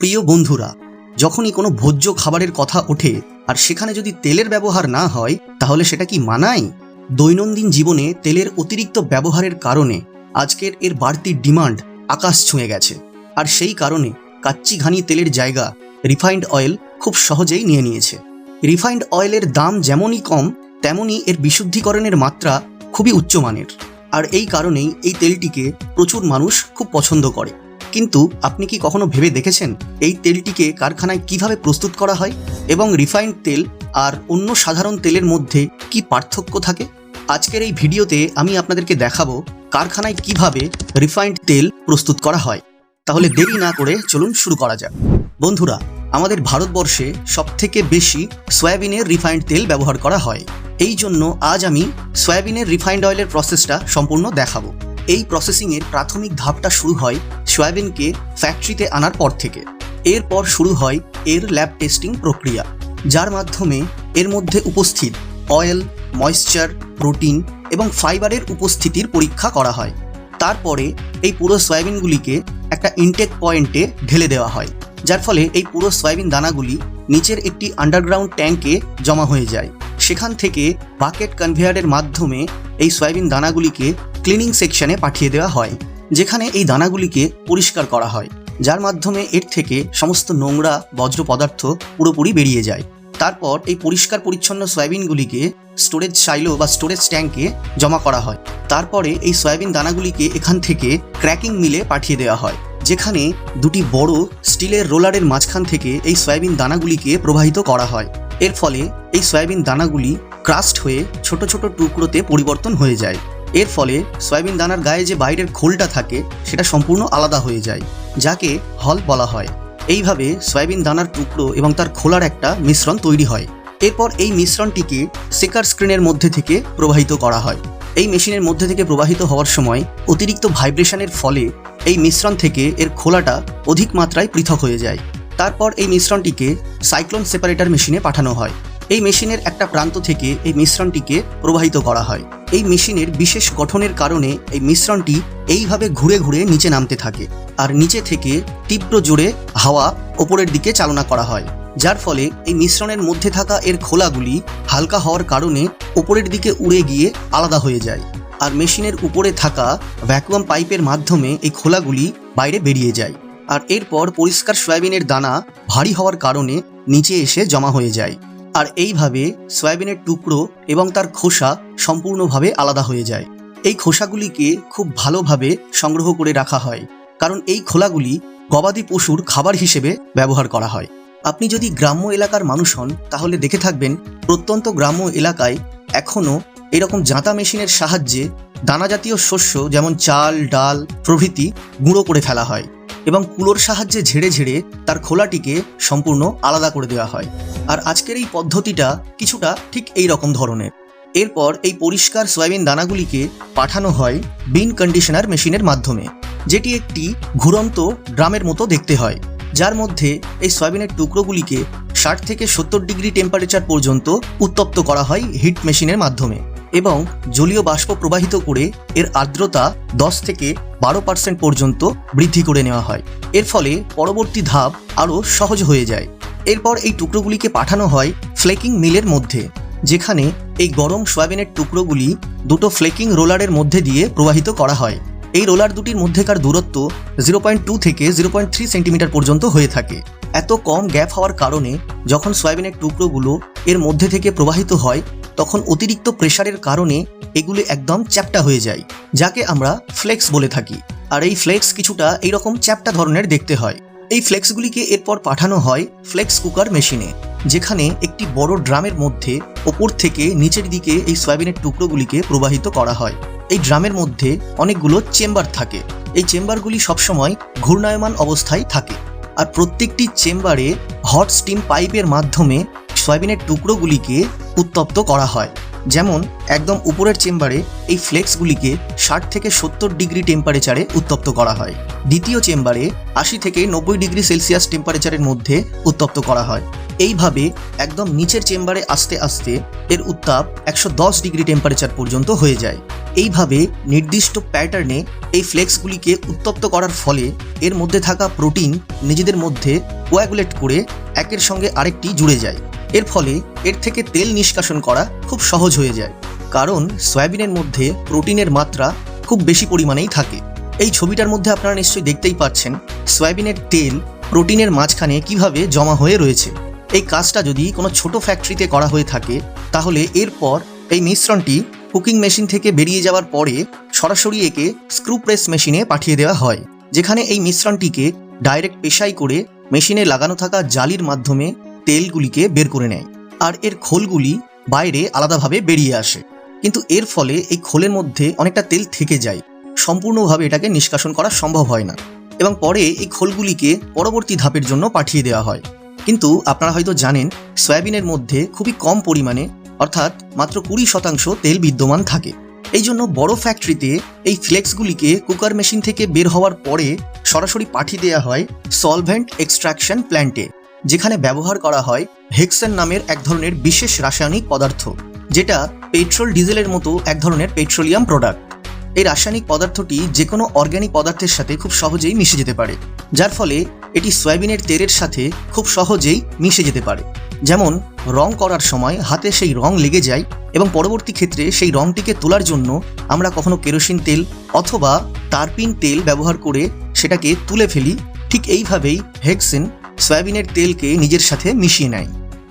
প্রিয় বন্ধুরা, যখনই কোনো ভোজ্য খাবারের কথা ওঠে আর সেখানে যদি তেলের ব্যবহার না হয়, তাহলে সেটা কি মানায়? দৈনন্দিন জীবনে তেলের অতিরিক্ত ব্যবহারের কারণে আজকের এর বাড়তি ডিমান্ড আকাশ ছুঁয়ে গেছে। আর সেই কারণে কাচ্চি ঘানি তেলের জায়গা রিফাইন্ড অয়েল খুব সহজেই নিয়ে নিয়েছে। রিফাইন্ড অয়েলের দাম যেমনই কম, তেমনই এর বিশুদ্ধিকরণের মাত্রা খুবই উচ্চমানের আর এই কারণেই এই তেলটিকে প্রচুর মানুষ খুব পছন্দ করে। কিন্তু আপনি কি কখনো ভেবে দেখেছেন এই তেলটিকে কারখানায় কীভাবে প্রস্তুত করা হয় এবং রিফাইন্ড তেল আর অন্য সাধারণ তেলের মধ্যে কি পার্থক্য থাকে? আজকের এই ভিডিওতে আমি আপনাদেরকে দেখাবো কারখানায় কীভাবে রিফাইন্ড তেল প্রস্তুত করা হয়। তাহলে দেরি না করে চলুন শুরু করা যাক। বন্ধুরা, আমাদের ভারতবর্ষে সবথেকে বেশি সয়াবিনের রিফাইন্ড তেল ব্যবহার করা হয়। এই জন্য আজ আমি সয়াবিনের রিফাইন্ড অয়েলের প্রসেসটা সম্পূর্ণ দেখাবো। এই প্রসেসিংয়ের প্রাথমিক ধাপটা শুরু হয় সয়াবিনকে ফ্যাক্টরিতে আনার পর থেকে। এরপর শুরু হয় এর ল্যাব টেস্টিং প্রক্রিয়া, যার মাধ্যমে এর মধ্যে উপস্থিত অয়েল ময়েশ্চার প্রোটিন এবং ফাইবারের উপস্থিতির পরীক্ষা করা হয়। তারপরে এই পুরো সয়াবিনগুলিকে একটা ইনটেক পয়েন্টে ঢেলে দেওয়া হয়, যার ফলে এই পুরো সয়াবিন দানাগুলি নিচের একটি আন্ডারগ্রাউন্ড ট্যাঙ্কে জমা হয়ে যায়। সেখান থেকে বাকেট কনভেয়ারের মাধ্যমে এই সয়াবিন দানাগুলিকে ক্লিনিং সেকশনে পাঠিয়ে দেওয়া হয়, যেখানে এই দানাগুলিকে পরিষ্কার করা হয়, যার মাধ্যমে এর থেকে সমস্ত নোংরা বজ্র পদার্থ পুরোপুরি বেরিয়ে যায়। তারপর এই পরিষ্কার পরিচ্ছন্ন সয়াবিনগুলিকে স্টোরেজ সাইলো বা স্টোরেজ ট্যাঙ্কে জমা করা হয়। তারপরে এই সয়াবিন দানাগুলিকে এখান থেকে ক্র্যাকিং মিলে পাঠিয়ে দেওয়া হয়, যেখানে দুটি বড় স্টিলের রোলারের মাঝখান থেকে এই সয়াবিন দানাগুলিকে প্রবাহিত করা হয়। এর ফলে এই সয়াবিন দানাগুলি ক্রাস্ট হয়ে ছোট ছোট টুকরোতে পরিবর্তন হয়ে যায়। এর ফলে সয়াবিন দানার গায়ে যে বাইরের খোলটা থাকে, সেটা সম্পূর্ণ আলাদা হয়ে যায়, যাকে হল বলা হয়। এইভাবে সয়াবিন দানার টুকরো এবং তার খোলার একটা মিশ্রণ তৈরি হয়। এরপর এই মিশ্রণটিকে সেকার স্ক্রিনের মধ্যে থেকে প্রবাহিত করা হয়। এই মেশিনের মধ্যে থেকে প্রবাহিত হওয়ার সময় অতিরিক্ত ভাইব্রেশনের ফলে এই মিশ্রণ থেকে এর খোলাটা অধিক মাত্রায় পৃথক হয়ে যায়। তারপর এই মিশ্রণটিকে সাইক্লোন সেপারেটর মেশিনে পাঠানো হয়। এই মেশিনের একটা প্রান্ত থেকে এই মিশ্রণটিকে প্রবাহিত করা হয়। এই মেশিনের বিশেষ গঠনের কারণে এই মিশ্রণটি এইভাবে ঘুরে ঘুরে নিচে নামতে থাকে আর নিচে থেকে তীব্র জোরে হাওয়া ওপরের দিকে চালনা করা হয়, যার ফলে এই মিশ্রণের মধ্যে থাকা এর খোলাগুলি হালকা হওয়ার কারণে ওপরের দিকে উড়ে গিয়ে আলাদা হয়ে যায় আর মেশিনের উপরে থাকা ভ্যাকুয়াম পাইপের মাধ্যমে এই খোলাগুলি বাইরে বেরিয়ে যায় আর এরপর পরিষ্কার সয়াবিনের দানা ভারী হওয়ার কারণে নিচে এসে জমা হয়ে যায়। আর এইভাবে সয়াবিনের টুকরো এবং তার খোসা সম্পূর্ণভাবে আলাদা হয়ে যায়। এই খোসাগুলিকে খুব ভালোভাবে সংগ্রহ করে রাখা হয়, কারণ এই খোলাগুলি গবাদি পশুর খাবার হিসেবে ব্যবহার করা হয়। আপনি যদি গ্রাম্য এলাকার মানুষ হন, তাহলে দেখে থাকবেন, প্রত্যন্ত গ্রাম্য এলাকায় এখনও এরকম জাঁতা মেশিনের সাহায্যে দানা জাতীয় শস্য যেমন চাল, ডাল প্রভৃতি গুঁড়ো করে ফেলা হয় এবং কুলোর সাহায্যে ঝেড়ে ঝেড়ে তার খোলাটিকে সম্পূর্ণ আলাদা করে দেওয়া হয়। আর আজকের এই পদ্ধতিটা কিছুটা ঠিক এই রকম ধরনের। এরপর এই পরিষ্কার সয়াবিন দানাগুলিকে পাঠানো হয় বিন কন্ডিশনার মেশিনের মাধ্যমে, যেটি একটি ঘুরন্ত ড্রামের মতো দেখতে হয়, যার মধ্যে এই সয়াবিনের টুকরোগুলিকে ষাট থেকে সত্তর ডিগ্রি টেম্পারেচার পর্যন্ত উত্তপ্ত করা হয় হিট মেশিনের মাধ্যমে। এবং জলীয় বাষ্প প্রবাহিত করে এর আর্দ্রতা দশ থেকে বারো পার্সেন্ট পর্যন্ত বৃদ্ধি করে নেওয়া হয়। এর ফলে পরবর্তী ধাপ আরও সহজ হয়ে যায়। এরপর এই টুকরোগুলিকে পাঠানো হয় ফ্লেকিং মিলের মধ্যে, যেখানে এই গরম সয়াবিনের টুকরোগুলি দুটো ফ্লেকিং রোলারের মধ্যে দিয়ে প্রবাহিত করা হয়। এই রোলার দুটির মধ্যেকার দূরত্ব জিরো পয়েন্ট টু থেকে জিরো পয়েন্ট থ্রি সেন্টিমিটার পর্যন্ত হয়ে থাকে। এত কম গ্যাপ হওয়ার কারণে যখন সয়াবিনের টুকরোগুলো এর মধ্যে থেকে প্রবাহিত হয় তখন অতিরিক্ত প্রেসারের কারণে এগুলি একদম চ্যাপ্টা হয়ে যায়, যাকে আমরা ফ্লেক্স বলে থাকি। আর এই ফ্লেক্স কিছুটা এইরকম চ্যাপ্টা ধরনের দেখতে হয়। এই ফ্লেক্সগুলিকে এরপর পাঠানো হয় ফ্লেক্স কুকার মেশিনে, যেখানে একটি বড় ড্রামের মধ্যে ওপর থেকে নিচের দিকে এই সয়াবিনের টুকরোগুলিকে প্রবাহিত করা হয়। এই ড্রামের মধ্যে অনেকগুলো চেম্বার থাকে। এই চেম্বারগুলি সবসময় ঘূর্ণায়মান অবস্থায় থাকে। আর প্রত্যেকটি চেম্বারে হট স্টিম পাইপের মাধ্যমে সয়াবিনের টুকরোগুলিকে উত্তপ্ত করা হয়। যেমন, একদম উপরের চেম্বারে এই ফ্লেক্সগুলিকে ষাট থেকে সত্তর ডিগ্রি টেম্পারেচারে উত্তপ্ত করা হয়। দ্বিতীয় চেম্বারে আশি থেকে নব্বই ডিগ্রি সেলসিয়াস টেম্পারেচারের মধ্যে উত্তপ্ত করা হয়। এইভাবে একদম নিচের চেম্বারে আস্তে আস্তে এর উত্তাপ একশো দশ ডিগ্রি টেম্পারেচার পর্যন্ত হয়ে যায়। এইভাবে নির্দিষ্ট প্যাটার্নে এই ফ্লেক্সগুলিকে উত্তপ্ত করার ফলে এর মধ্যে থাকা প্রোটিন নিজেদের মধ্যে কোয়াগুলেট করে একের সঙ্গে আরেকটি জুড়ে যায়। এর ফলে এর থেকে তেল নিষ্কাশন করা খুব সহজ হয়ে যায়, কারণ সয়াবিনের মধ্যে প্রোটিনের মাত্রা খুব বেশি পরিমাণেই থাকে। এই ছবিটার মধ্যে আপনারা নিশ্চয়ই দেখতেই পাচ্ছেন সয়াবিনের তেল প্রোটিনের মাঝখানে কীভাবে জমা হয়ে রয়েছে। এই কাজটা যদি কোনো ছোট ফ্যাক্টরিতে করা হয়ে থাকে, তাহলে এরপর এই মিশ্রণটি কুকিং মেশিন থেকে বেরিয়ে যাওয়ার পরে সরাসরি একে স্ক্রু প্রেস মেশিনে পাঠিয়ে দেওয়া হয়, যেখানে এই মিশ্রণটিকে ডাইরেক্ট পেশাই করে মেশিনে লাগানো থাকা জালির মাধ্যমে তেলগুলিকে বের করে নেয় আর এর খোলগুলি বাইরে আলাদাভাবে বেরিয়ে আসে। কিন্তু এর ফলে এই খোলের মধ্যে অনেকটা তেল থেকে যায়। সম্পূর্ণভাবে এটাকে নিষ্কাশন করা সম্ভব হয় না এবং পরে এই খোলগুলিকে পরবর্তী ধাপের জন্য পাঠিয়ে দেওয়া হয়। কিন্তু আপনারা হয়তো জানেন, সয়াবিনের মধ্যে খুবই কম পরিমাণে, অর্থাৎ মাত্র কুড়ি শতাংশ তেল বিদ্যমান থাকে। এই জন্য বড় ফ্যাক্টরিতে এই ফ্লেক্সগুলিকে কুকার মেশিন থেকে বের হওয়ার পরে সরাসরি পাঠিয়ে দেওয়া হয় সলভেন্ট এক্সট্রাকশন প্ল্যান্টে। যেখানে ব্যবহার করা হয় হেক্সেন নামের এক ধরনের বিশেষ রাসায়নিক পদার্থ, যেটা পেট্রোল ডিজেলের মতো এক ধরনের পেট্রোলিয়াম প্রোডাক্ট। এই রাসায়নিক পদার্থটি যে কোনো অর্গ্যানিক পদার্থের সাথে খুব সহজেই মিশে যেতে পারে, যার ফলে এটি সয়াবিনের তেলের সাথে খুব সহজেই মিশে যেতে পারে। যেমন, রং করার সময় হাতে সেই রং লেগে যায় এবং পরবর্তী ক্ষেত্রে সেই রংটিকে তোলার জন্য আমরা কখনো কেরোসিন তেল অথবা তারপিন তেল ব্যবহার করে সেটাকে তুলে ফেলি। ঠিক এইভাবেই হেক্সিন সয়াবিনের তেলকে নিজের সাথে মিশিয়ে নেয়।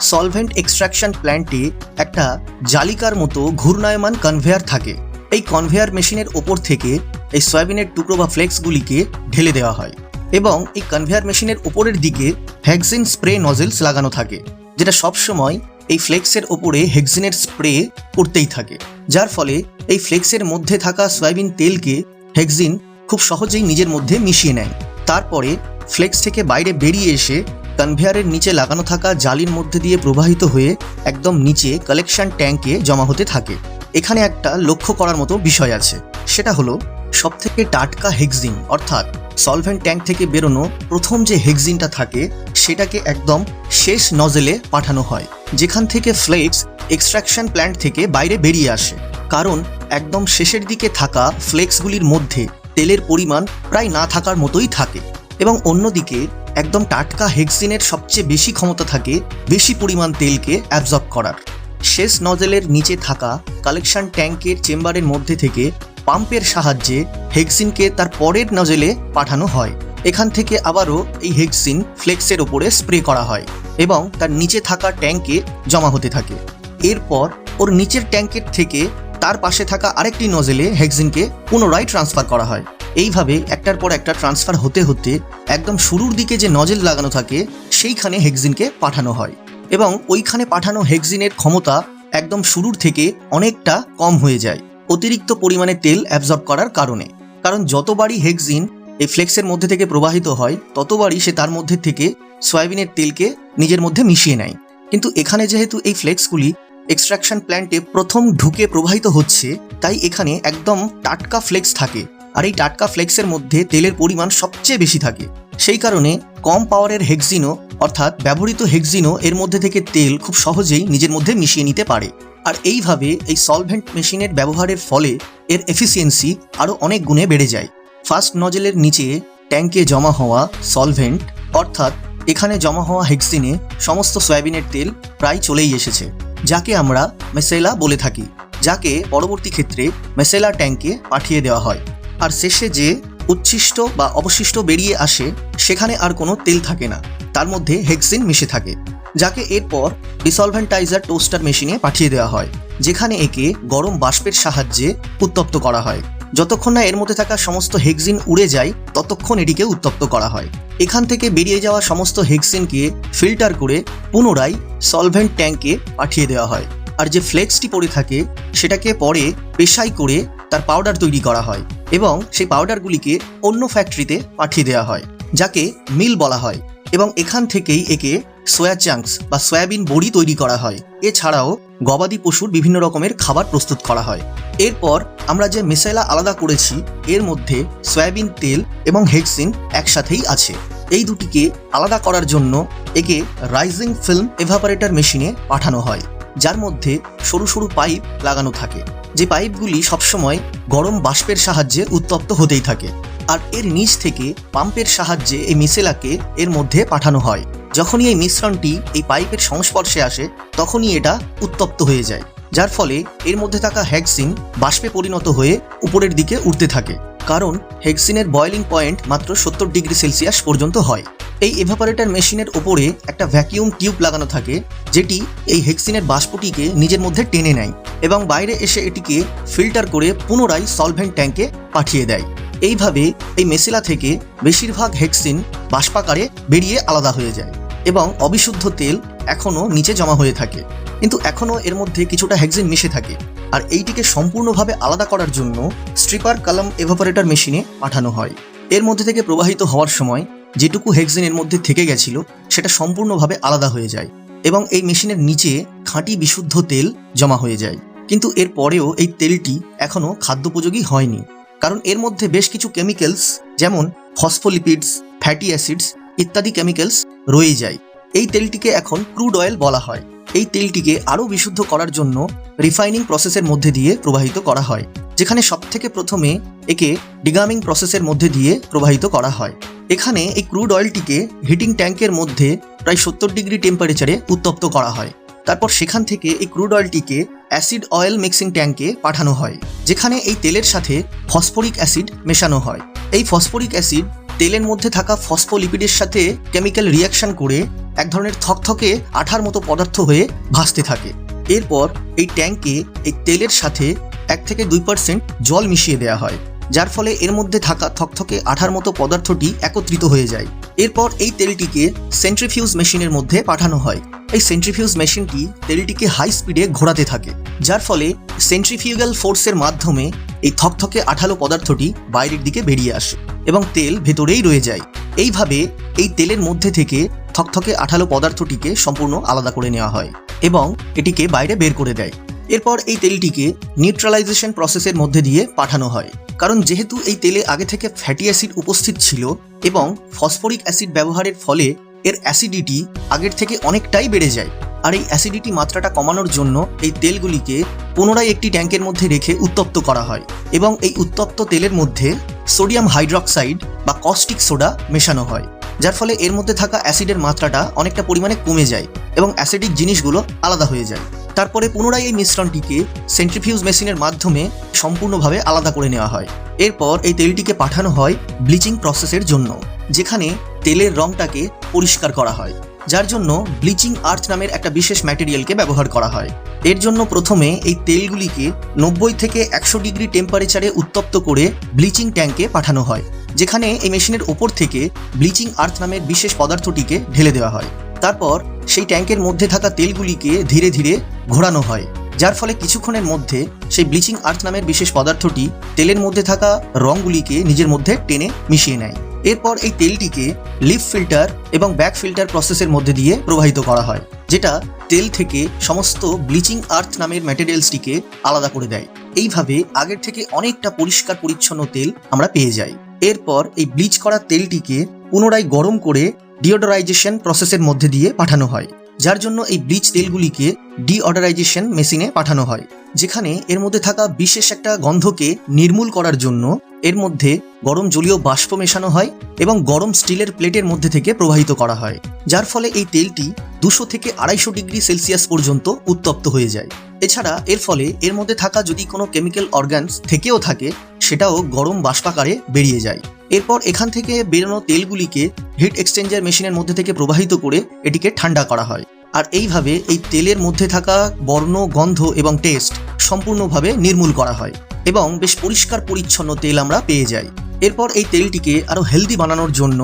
সলভেন্ট এক্সট্রাকশন প্ল্যান্টে একটা জালিকার মতো ঘূর্ণায়মান কনভেয়ার থাকে। এই কনভেয়ার মেশিনের ওপর থেকে এই সয়াবিনের টুকরো বা ফ্লেক্সগুলিকে ঢেলে দেওয়া হয় এবং এই কনভেয়ার মেশিনের ওপরের দিকে হেক্সিন স্প্রে নজেলস লাগানো থাকে, যেটা সবসময় এই ফ্লেক্সের ওপরে হেক্সিনের স্প্রে করতেই থাকে। যার ফলে এই ফ্লেক্সের মধ্যে থাকা সয়াবিন তেলকে হেক্সিন খুব সহজেই নিজের মধ্যে মিশিয়ে নেয়। তারপরে ফ্লেক্স থেকে বাইরে বেরিয়ে এসে কনভেয়ারের নিচে লাগানো থাকা জালির মধ্যে দিয়ে প্রবাহিত হয়ে একদম নিচে কালেকশন ট্যাঙ্কে জমা হতে থাকে। এখানে একটা লক্ষ্য করার মতো বিষয় আছে। সেটা হলো, সবথেকে টাটকা হেক্সিন অর্থাৎ সলভেন্ট ট্যাঙ্ক থেকে বেরোনো প্রথম যে হেক্সিনটা থাকে, সেটাকে একদম শেষ নজেলে পাঠানো হয়, যেখান থেকে ফ্লেক্স এক্সট্রাকশন প্ল্যান্ট থেকে বাইরে বেরিয়ে আসে। কারণ একদম শেষের দিকে থাকা ফ্লেক্সগুলির মধ্যে তেলের পরিমাণ প্রায় না থাকার মতোই থাকে। এবং অন্যদিকে একদম টাটকা হেক্সিনের সবচেয়ে বেশি ক্ষমতা থাকে বেশি পরিমাণ তেলকে অ্যাবজর্ব করার। শেষ নজেলের নিচে থাকা কালেকশন ট্যাঙ্কের চেম্বারের মধ্যে থেকে পাম্পের সাহায্যে হেক্সিনকে তার পরের নজেলে পাঠানো হয়। এখান থেকে আবারও এই হেক্সিন ফ্লেক্সের ওপরে স্প্রে করা হয় এবং তার নিচে থাকা ট্যাঙ্কে জমা হতে থাকে। এরপর ওর নিচের ট্যাঙ্কের থেকে তার পাশে থাকা আরেকটি নজেলে হেক্সিনকে পুনরায় ট্রান্সফার করা হয়। এইভাবে একটার পর একটা ট্রান্সফার হতে হতে একদম শুরুর দিকে যে নজেল লাগানো থাকে, সেইখানে হেক্সিনকে পাঠানো হয়। এবং ওইখানে পাঠানো হেক্সিনের ক্ষমতা একদম শুরুর থেকে অনেকটা কম হয়ে যায় অতিরিক্ত পরিমাণে তেল অ্যাবজর্ব করার কারণে। কারণ যতবারই হেক্সিন এই ফ্লেক্সের মধ্যে থেকে প্রবাহিত হয়, ততবারই সে তার মধ্যে থেকে সয়াবিনের তেলকে নিজের মধ্যে মিশিয়ে নেয়। কিন্তু এখানে যেহেতু এই ফ্লেক্সগুলি এক্সট্রাকশন প্ল্যান্টে প্রথম ঢুকে প্রবাহিত হচ্ছে, তাই এখানে একদম টাটকা ফ্লেক্স থাকে। আর এই টাটকা ফ্লেক্সের মধ্যে তেলের পরিমাণ সবচেয়ে বেশি থাকে। সেই কারণে কম পাওয়ারের হেক্সিনো অর্থাৎ ব্যবহৃত হেক্সিনো এর মধ্যে থেকে তেল খুব সহজেই নিজের মধ্যে মিশিয়ে নিতে পারে। আর এইভাবে এই সলভেন্ট মেশিনের ব্যবহারের ফলে এর এফিসিয়েন্সি আরও অনেক গুণে বেড়ে যায়। ফার্স্ট নজেলের নিচে ট্যাঙ্কে জমা হওয়া সলভেন্ট অর্থাৎ এখানে জমা হওয়া হেক্সিনে সমস্ত সয়াবিনের তেল প্রায় চলেই এসেছে, যাকে আমরা মেসেলা বলে থাকি, যাকে পরবর্তী ক্ষেত্রে মেসেলা ট্যাঙ্কে পাঠিয়ে দেওয়া হয়। আর শেষে যে উচ্ছিষ্ট বা অবশিষ্ট বেরিয়ে আসে, সেখানে আর কোনো তেল থাকে না। তার মধ্যে হেক্সিন মিশে থাকে, যাকে এরপর ডিসলভেন্টাইজার টোস্টার মেশিনে পাঠিয়ে দেওয়া হয়, যেখানে একে গরম বাষ্পের সাহায্যে উত্তপ্ত করা হয়। যতক্ষণ না এর মধ্যে থাকা সমস্ত হেক্সিন উড়ে যায়, ততক্ষণ এটিকে উত্তপ্ত করা হয়। এখান থেকে বেরিয়ে যাওয়া সমস্ত হেক্সিনকে ফিল্টার করে পুনরায় সলভেন্ট ট্যাঙ্কে পাঠিয়ে দেওয়া হয়। আর যে ফ্লেক্সটি পড়ে থাকে, সেটাকে পরে পেশাই করে তার পাউডার তৈরি করা হয় এবং সেই পাউডারগুলিকে অন্য ফ্যাক্টরিতে পাঠিয়ে দেওয়া হয়, যাকে মিল বলা হয় এবং এখান থেকেই একে সোয়া চাংস বা সয়াবিন বড়ি তৈরি করা হয়। এছাড়াও গবাদি পশুর বিভিন্ন রকমের খাবার প্রস্তুত করা হয়। এরপর আমরা যে মিসাইলা আলাদা করেছি, এর মধ্যে সয়াবিন তেল এবং হেক্সিন একসাথেই আছে। এই দুটিকে আলাদা করার জন্য একে রাইজিং ফিল্ম এভাপারেটর মেশিনে পাঠানো হয়, যার মধ্যে সরু সরু পাইপ লাগানো থাকে। যে পাইপগুলি সবসময় গরম বাষ্পের সাহায্যে উত্তপ্ত হতেই থাকে। আর এর নিচ থেকে পাম্পের সাহায্যে এই মিসেলাকে এর মধ্যে পাঠানো হয়। যখনই এই মিশ্রণটি এই পাইপের সংস্পর্শে আসে, তখনই এটা উত্তপ্ত হয়ে যায়, যার ফলে এর মধ্যে থাকা হেক্সিন বাষ্পে পরিণত হয়ে উপরের দিকে উঠতে থাকে। কারণ হেক্সিনের বয়লিং পয়েন্ট মাত্র সত্তর ডিগ্রি সেলসিয়াস পর্যন্ত হয়। এই এভাপারেটর মেশিনের ওপরে একটা ভ্যাকিউম টিউব লাগানো থাকে, যেটি এই হেক্সিনের বাষ্পটিকে নিজের মধ্যে টেনে নেয় এবং বাইরে এসে এটিকে ফিল্টার করে পুনরায় সলভেন্ট ট্যাঙ্কে পাঠিয়ে দেয়। এইভাবে এই মেসিলা থেকে বেশিরভাগ হেক্সিন বাষ্পাকারে বেরিয়ে আলাদা হয়ে যায় এবং অবিশুদ্ধ তেল এখনও নিচে জমা হয়ে থাকে। কিন্তু এখনও এর মধ্যে কিছুটা হেক্সিন মিশে থাকে আর এইটিকে সম্পূর্ণভাবে আলাদা করার জন্য স্ট্রিপার কালাম এভাপারেটর মেশিনে পাঠানো হয়। এর মধ্যে থেকে প্রবাহিত হওয়ার সময় যেটুকু হেক্সিন এর মধ্যে থেকে গেছিল, সেটা সম্পূর্ণভাবে আলাদা হয়ে যায় এবং এই মেশিনের নিচে খাঁটি বিশুদ্ধ তেল জমা হয়ে যায়। কিন্তু এর পরেও এই তেলটি এখনও খাদ্যোপযোগী হয়নি, কারণ এর মধ্যে বেশ কিছু কেমিক্যালস যেমন ফসফোলিপিডস ফ্যাটি অ্যাসিডস ইত্যাদি কেমিক্যালস রয়ে যায়। এই তেলটিকে এখন ক্রুড অয়েল বলা হয়। এই তেলটিকে আরও বিশুদ্ধ করার জন্য রিফাইনিং প্রসেসের মধ্যে দিয়ে প্রবাহিত করা হয়, যেখানে সবথেকে প্রথমে একে ডিগামিং প্রসেসের মধ্যে দিয়ে প্রবাহিত করা হয়। এখানে এই ক্রুড অয়েলটিকে হিটিং ট্যাঙ্কের মধ্যে প্রায় সত্তর ডিগ্রি টেম্পারেচারে উত্তপ্ত করা হয়। তারপর সেখান থেকে এই ক্রুড অয়েলটিকে অ্যাসিড অয়েল মিক্সিং ট্যাঙ্কে পাঠানো হয়, যেখানে এই তেলের সাথে ফসফরিক অ্যাসিড মেশানো হয়। এই ফসফরিক অ্যাসিড তেলের মধ্যে থাকা ফসফোলিপিডের সাথে কেমিক্যাল রিয়াকশন করে এক ধরনের থকথকে আঠার মতো পদার্থ হয়ে ভাসতে থাকে। এরপর এই ট্যাঙ্কে এই তেলের সাথে এক থেকে দুই পার্সেন্ট জল মিশিয়ে দেওয়া হয়। যার ফলে এর মধ্যে থাকা থকথকে আঠার মতো পদার্থটি একত্রিত হয়ে যায়। এরপর এই তেলটিকে সেন্ট্রিফিউজ মেশিনের মধ্যে পাঠানো হয়। এই সেন্ট্রিফিউজ মেশিনটি তেলটিকে হাই স্পিডে ঘোরাতে থাকে, যার ফলে সেন্ট্রিফিউগাল ফোর্সের মাধ্যমে এই থকথকে আঠালো পদার্থটি বাইরের দিকে বেরিয়ে আসে এবং তেল ভেতরেই রয়ে যায়। এইভাবে এই তেলের মধ্যে থেকে থকথকে আঠালো পদার্থটিকে সম্পূর্ণ আলাদা করে নেওয়া হয় এবং এটিকে বাইরে বের করে দেয়। এরপর এই তেলটিকে নিউট্রালাইজেশন প্রসেসের মধ্যে দিয়ে পাঠানো হয়। কারণ যেহেতু এই তেলে আগে থেকে ফ্যাটি অ্যাসিড উপস্থিত ছিল এবং ফসফরিক অ্যাসিড ব্যবহারের ফলে এর অ্যাসিডিটি আগের থেকে অনেকটাই বেড়ে যায়। আর এই অ্যাসিডিটি মাত্রাটা কমানোর জন্য এই তেলগুলিকে পুনরায় একটি ট্যাঙ্কের মধ্যে রেখে উত্তপ্ত করা হয় এবং এই উত্তপ্ত তেলের মধ্যে সোডিয়াম হাইড্রক্সাইড বা কস্টিক সোডা মেশানো হয়। যার ফলে এর মধ্যে থাকা অ্যাসিডের মাত্রাটা অনেকটা পরিমাণে কমে যায় এবং অ্যাসিডিক জিনিসগুলো আলাদা হয়ে যায়। তারপরে পুনরায় এই মিশ্রণটিকে সেন্ট্রিফিউজ মেশিনের মাধ্যমে সম্পূর্ণভাবে আলাদা করে নেওয়া হয়। এরপর এই তেলটিকে পাঠানো হয় ব্লিচিং প্রসেসের জন্য, যেখানে তেলের রংটাকে পরিষ্কার করা হয়, যার জন্য ব্লিচিং আর্থ নামের একটা বিশেষ ম্যাটেরিয়ালকে ব্যবহার করা হয়। এর জন্য প্রথমে এই তেলগুলিকে নব্বই থেকে একশো ডিগ্রি টেম্পারেচারে উত্তপ্ত করে ব্লিচিং ট্যাঙ্কে পাঠানো হয়। যেখানে এই মেশিনের ওপর থেকে ব্লিচিং আর্থ নামের বিশেষ পদার্থটিকে ঢেলে দেওয়া হয়। তারপর সেই ট্যাঙ্কের মধ্যে থাকা তেলগুলিকে ধীরে ধীরে ঘোরানো হয়, যার ফলে কিছুক্ষণের মধ্যে সেই ব্লিচিং আর্থ নামের বিশেষ পদার্থটি তেলের মধ্যে থাকা রঙগুলিকে নিজের মধ্যে টেনে মিশিয়ে নেয়। এরপর এই তেলটিকে লিফ ফিল্টার এবং ব্যাক ফিল্টার প্রসেসের মধ্যে দিয়ে প্রবাহিত করা হয়, যেটা তেল থেকে সমস্ত ব্লিচিং আর্থ নামের ম্যাটেরিয়ালসটিকে আলাদা করে দেয়। এইভাবে আগের থেকে অনেকটা পরিষ্কার পরিচ্ছন্ন তেল আমরা পেয়ে যাই। এরপর এই ব্লিচ করা তেলটিকে পুনরায় গরম করে ডিওডোরাইজেশন প্রসেসের মধ্যে দিয়ে পাঠানো হয়, যার জন্য এই ব্লিচ তেলগুলিকে ডিঅর্ডারাইজেশন মেশিনে পাঠানো হয়, যেখানে এর মধ্যে থাকা বিশেষ একটা গন্ধকে নির্মূল করার জন্য এর মধ্যে গরম জলীয় বাষ্প মেশানো হয় এবং গরম স্টিলের প্লেটের মধ্যে থেকে প্রবাহিত করা হয়, যার ফলে এই তেলটি দুশো থেকে আড়াইশো ডিগ্রি সেলসিয়াস পর্যন্ত উত্তপ্ত হয়ে যায়। এছাড়া এর ফলে এর মধ্যে থাকা যদি কোনো কেমিক্যাল অর্গানস থেকেও থাকে, সেটাও গরম বাষ্পাকারে বেরিয়ে যায়। এরপর এখান থেকে বেরোনো তেলগুলিকে হিট এক্সচেঞ্জার মেশিনের মধ্যে থেকে প্রবাহিত করে এটিকে ঠান্ডা করা হয়। আর এইভাবে এই তেলের মধ্যে থাকা বর্ণ, গন্ধ এবং টেস্ট সম্পূর্ণভাবে নির্মূল করা হয়। এবং বেশ পরিষ্কার পরিচ্ছন্ন তেল আমরা পেয়ে যাই। এরপর এই তেলটিকে আরও হেলদি বানানোর জন্য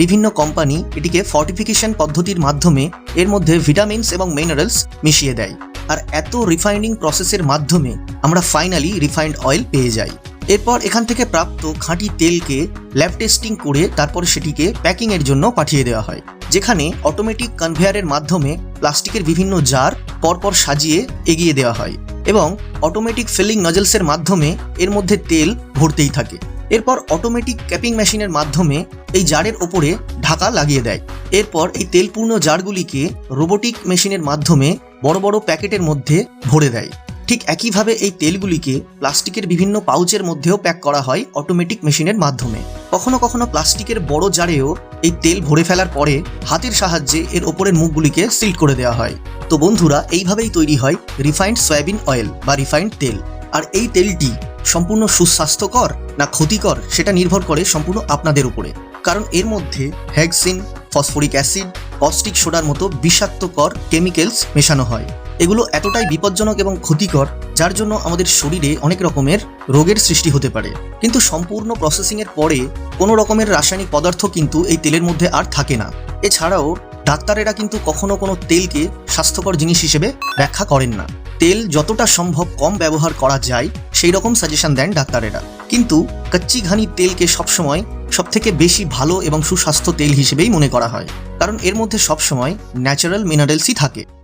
বিভিন্ন কোম্পানি এটিকে ফর্টিফিকেশন পদ্ধতির মাধ্যমে এর মধ্যে ভিটামিনস এবং মিনারেলস মিশিয়ে দেয়। আর এত রিফাইনিং প্রসেসের মাধ্যমে আমরা ফাইনালি রিফাইন্ড অয়েল পেয়ে যাই। এরপর এখান থেকে প্রাপ্ত খাঁটি তেলকে ল্যাব টেস্টিং করে তারপর সেটিকে প্যাকিংয়ের জন্য পাঠিয়ে দেওয়া হয়, যেখানে অটোমেটিক কনভেয়ারের মাধ্যমে প্লাস্টিকের বিভিন্ন জার পরপর সাজিয়ে এগিয়ে দেওয়া হয়। এবং অটোমেটিক ফিলিং নজলসের মাধ্যমে এর মধ্যে তেল ভরতেই থাকে। এরপর অটোমেটিক ক্যাপিং মেশিনের মাধ্যমে এই জারের ওপরে ঢাকা লাগিয়ে দেয়। এরপর এই তেলপূর্ণ জারগুলিকে রোবোটিক মেশিনের মাধ্যমে বড় বড় প্যাকেটের মধ্যে ভরে দেয়। ঠিক একইভাবে এই তেলগুলিকে প্লাস্টিকের বিভিন্ন পাউচের মধ্যেও প্যাক করা হয় অটোমেটিক মেশিনের মাধ্যমে। কখনো কখনো প্লাস্টিকের বড় জারেও এই তেল ভরে ফেলার পরে হাতের সাহায্যে এর ওপরের মুখগুলিকে সিল করে দেওয়া হয়। তো বন্ধুরা, এইভাবেই তৈরি হয় রিফাইন্ড সয়াবিন অয়েল বা রিফাইন্ড তেল। আর এই তেলটি সম্পূর্ণ সুস্বাস্থ্যকর না ক্ষতিকর সেটা নির্ভর করে সম্পূর্ণ আপনাদের উপরে। কারণ এর মধ্যে হ্যাগসিন ফসফরিক অ্যাসিড কস্টিক সোডার মতো বিষাক্তকর কেমিক্যালস মেশানো হয়। এগুলো এতটাই বিপজ্জনক এবং ক্ষতিকর, যার জন্য আমাদের শরীরে অনেক রকমের রোগের সৃষ্টি হতে পারে। কিন্তু সম্পূর্ণ প্রসেসিংয়ের পরে কোনো রকমের রাসায়নিক পদার্থ কিন্তু এই তেলের মধ্যে আর থাকে না। এছাড়াও ডাক্তারেরা কিন্তু কখনো কোনো তেলকে স্বাস্থ্যকর জিনিস হিসেবে ব্যাখ্যা করেন না। তেল যতটা সম্ভব কম ব্যবহার করা যায়, সেই রকম সাজেশন দেন ডাক্তারেরা। কিন্তু কচ্চি ঘানি তেলকে সবসময় সব থেকে বেশি ভালো এবং সুস্বাস্থ্য তেল হিসেবেই মনে করা হয়। কারণ এর মধ্যে সবসময় ন্যাচারাল মিনারেলসই থাকে।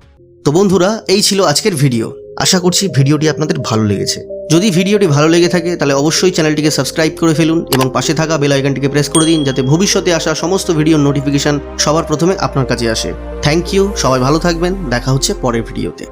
তো বন্ধুরা, এই ছিল আজকের ভিডিও। আশা করছি ভিডিওটি আপনাদের ভালো লেগেছে। যদি ভিডিওটি ভালো লেগে থাকে, তাহলে অবশ্যই চ্যানেলটিকে সাবস্ক্রাইব করে ফেলুন এবং পাশে থাকা বেল আইকনটিকে প্রেস করে দিন যাতে ভবিষ্যতে আসা সমস্ত ভিডিওর নোটিফিকেশন সবার প্রথমে আপনার কাছে আসে। থ্যাংক ইউ, সবাই ভালো থাকবেন, দেখা হচ্ছে পরের ভিডিওতে।